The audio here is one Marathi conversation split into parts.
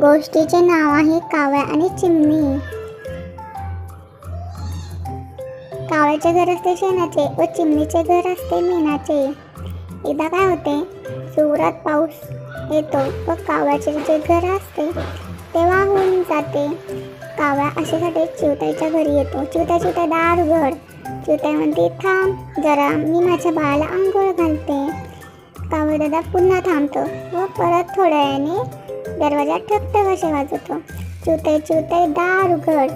गोष्टीचे नाव आहे काव्या आणि चिमणी. कावळ्याचे घर असते शेणाचे व चिमणीचे घर असते मेणाचे एकदा काय होते? जोरात पाऊस येतो व कावळ्याचे जे घर असते ते वाहून जाते. काव्या अशासाठी चिवताईच्या घरी येतो. चिवता चिवता दार उघड. चिवताई म्हणते थांब जरा मी माझ्या बाळाला आंघोळ घालते. कावळ दादा पुन्हा थांबतो व परत थोड्या वेळाने दरवाजा ठप्प कसे वाजवतो. चिवताई चिवताई दार उघड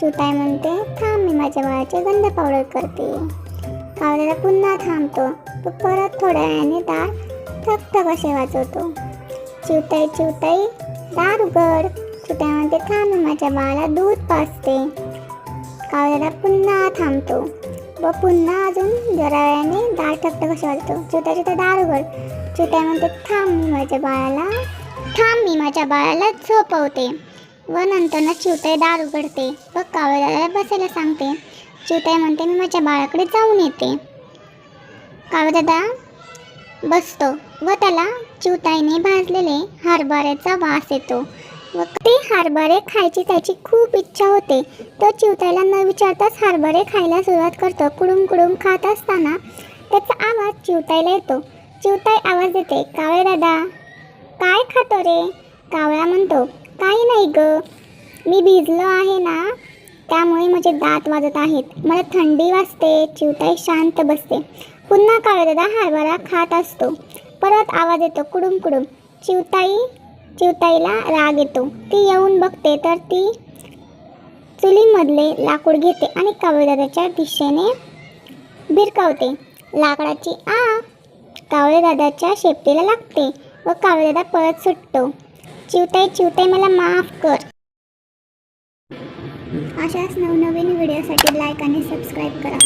चिवताई म्हणते थांब मी माझ्या बाळाचे गंध पावडर करते. कावळ्याला पुन्हा थांबतो. तो परत थोड्या वेळाने दार ठप्प कसे वाजवतो. चिवताई चिवताई दार उघड चिवताई म्हणते थांब मी माझ्या बाळाला दूध पाजते. कावळ्याला पुन्हा थांबतो. व पुन्हा अजून जरा वेळाने दार ठप्प असे वाजतो चिवता चिवता दार उघड चिवताई म्हणते थांब मी माझ्या बाळाला थांब मी माझ्या बाळाला झोपवते. व नंतर ना चिवताई दार उघडते व कावळ्याला बसायला सांगते. चिवताई म्हणते मी माझ्या बाळाकडे जाऊन येते. कावळदादा बसतो. व त्याला चिवताईने भाजलेले हरभऱ्याचा वास येतो. व ते हरभरे खायची त्याची खूप इच्छा होते. तो चिवताईला न विचारताच हरभरे खायला सुरुवात करतो. कुडूम कुडूम खात असताना त्याचा आवाज चिवताईला येतो. चिवताई आवाज देते कावळे दादा काय खातो रे? कावळा म्हणतो काही नाही ग. मी भिजलो आहे ना त्यामुळे माझे दात वाजत आहेत. मला थंडी वाजते चिवताई शांत बसते. पुन्हा कावळदादा हरभरा खात असतो. परत आवाज येतो कुडूम कुडूम. चिवताई चिवताईला राग येतो. ती येऊन बघते तर ती चुलीमधले लाकूड घेते आणि कावळेदादाच्या दिशेने भिरकावते. लाकडाची आ कावळेदादाच्या शेपटीला लागते. व कावळेदादा पळत सुटतो. चिवताई चिवताई मला माफ कर. अशाच नवनवीन व्हिडिओसाठी लाईक आणि सबस्क्राईब करा.